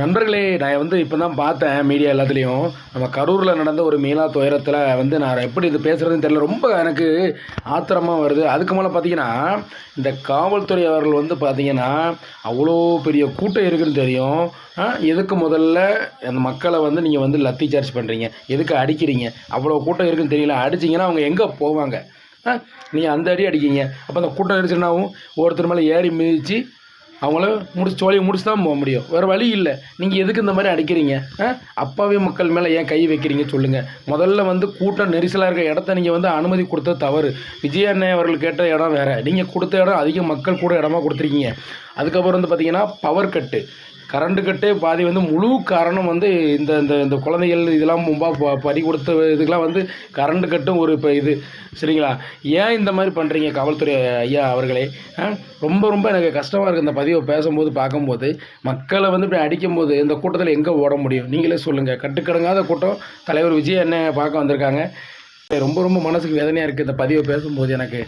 நண்பர்களே நான் வந்து இப்போ தான் பார்த்தேன் மீடியா எல்லாத்துலேயும். நம்ம கரூரில் நடந்த ஒரு மீளா துயரத்தில் வந்து நான் எப்படி இது பேசுகிறதுன்னு தெரியல. ரொம்ப எனக்கு ஆத்திரமாக வருது. அதுக்கு மேலே பார்த்தீங்கன்னா இந்த காவல்துறை அவர்கள் வந்து பார்த்தீங்கன்னா அவ்வளோ பெரிய கூட்டம் இருக்குதுன்னு தெரியும். எதுக்கு முதல்ல அந்த மக்களை வந்து நீங்கள் வந்து லத்தி சார்ஜ் பண்ணுறீங்க எதுக்கு அடிக்கிறீங்க? அவ்வளோ கூட்டம் இருக்குதுன்னு தெரியல. அடிச்சிங்கன்னா அவங்க எங்கே போவாங்க? நீங்கள் அந்த அடி அடிக்கிங்க. அப்போ அந்த கூட்டம் நெரிசல்னாவும் ஒருத்தர் மேலே ஏறி மிதித்து அவங்கள முடிச்சு சோழியை முடிச்சு தான் போக முடியும். வேறு வழி இல்லை. நீங்கள் எதுக்கு இந்த மாதிரி அடிக்கிறீங்க? அப்பாவி மக்கள் மேலே ஏன் கை வைக்கிறீங்க சொல்லுங்கள் முதல்ல வந்து கூட்டம் நெரிசலாக இருக்க இடத்த நீங்கள் வந்து அனுமதி கொடுத்தது தவறு. விஜய் அண்ணன் அவர்கள் கேட்ட இடம் வேறு. நீங்கள் கொடுத்த இடம் அதிக மக்கள் கூட இடமா கொடுத்துருக்கீங்க. அதுக்கப்புறம் வந்து பார்த்திங்கன்னா பவர் கட்டு கரண்ட்டு கட்டு பாதி வந்து முழு காரணம் வந்து இந்த இந்த இந்த குழந்தைகள் இதெல்லாம் மும்பா ப- பறி கொடுத்த இதுக்கெலாம் வந்து கரண்ட் கட்டும் ஒரு இப்போ இது. சரிங்களா? ஏன் இந்த மாதிரி பண்ணுறீங்க காவல்துறை ஐயா அவர்களே? ஆ? ரொம்ப ரொம்ப எனக்கு கஷ்டமாக இருக்குது இந்த பதிவை பேசும்போது பார்க்கும்போது. மக்களை வந்து இப்படி அடிக்கும்போது இந்த கூட்டத்தில் எங்கே ஓட முடியும்? நீங்களே சொல்லுங்கள் கட்டுக்கடங்காத கூட்டம். தலைவர் விஜய் என்ன பார்க்க வந்திருக்காங்க. ரொம்ப ரொம்ப மனசுக்கு வேதனையாக இருக்குது இந்த பதிவை பேசும்போது எனக்கு.